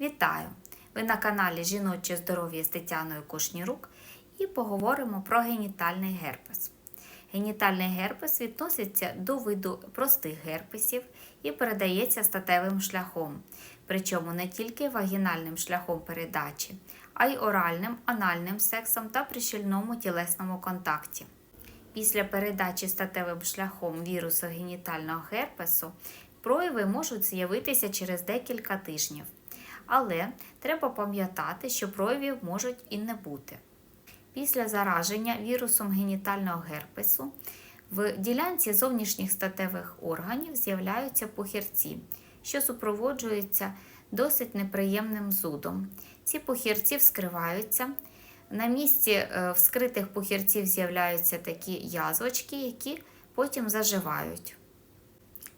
Вітаю! Ви на каналі Жіноче здоров'я з Тетяною Кушнірук і поговоримо про генітальний герпес. Генітальний герпес відноситься до виду простих герпесів і передається статевим шляхом, причому не тільки вагінальним шляхом передачі, а й оральним, анальним сексом та при щільному тілесному контакті. Після передачі статевим шляхом вірусу генітального герпесу прояви можуть з'явитися через декілька тижнів. Але треба пам'ятати, що проявів можуть і не бути. Після зараження вірусом генітального герпесу в ділянці зовнішніх статевих органів з'являються пухірці, що супроводжуються досить неприємним зудом. Ці пухірці вскриваються. На місці е, вскритих пухірців з'являються такі язвочки, які потім заживають.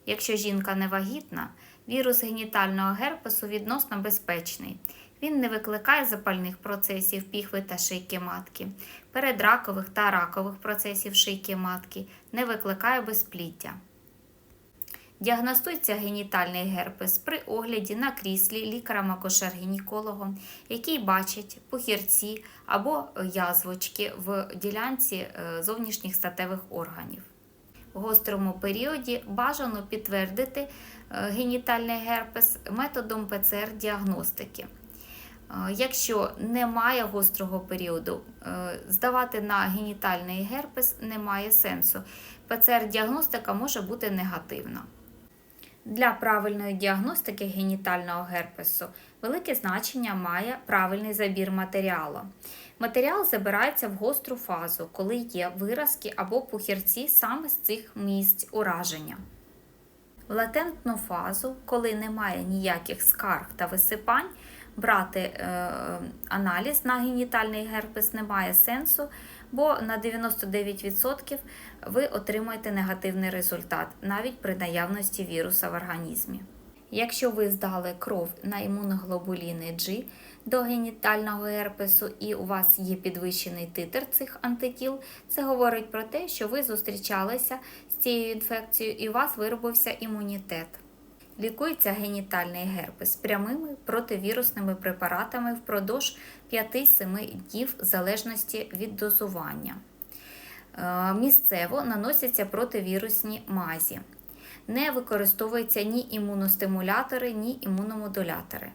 Якщо жінка не вагітна, вірус генітального герпесу відносно безпечний. Він не викликає запальних процесів піхви та шийки матки, передракових та ракових процесів шийки матки, не викликає безпліття. Діагностується генітальний герпес при огляді на кріслі лікарем-акушер-гінекологом, який бачить пухірці або язвочки в ділянці е, зовнішніх статевих органів. Гострому періоді бажано підтвердити е, генітальний герпес методом ПЦР-діагностики. Е, Якщо немає гострого періоду, е, здавати на генітальний герпес немає сенсу. ПЦР-діагностика може бути негативна. Для правильної діагностики генітального герпесу велике значення має правильний забір матеріалу. Матеріал забирається в гостру фазу, коли є виразки або пухірці саме з цих місць ураження. В латентну фазу, коли немає ніяких скарг та висипань, брати е, аналіз на генітальний герпес немає сенсу, бо на 99% ви отримаєте негативний результат навіть при наявності віруса в організмі. Якщо ви здали кров на імуноглобуліни G до генітального герпесу і у вас є підвищений титр цих антитіл, це говорить про те, що ви зустрічалися з цією інфекцією і у вас виробився імунітет. Лікується генітальний герпес прямими противірусними препаратами впродовж 5-7 днів в залежності від дозування. Е, Місцево наносяться противірусні мазі. Не використовуються ні імуностимулятори, ні імуномодулятори.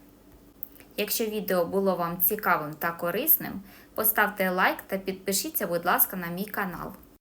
Якщо відео було вам цікавим та корисним, поставте лайк та підпишіться, будь ласка, на мій канал.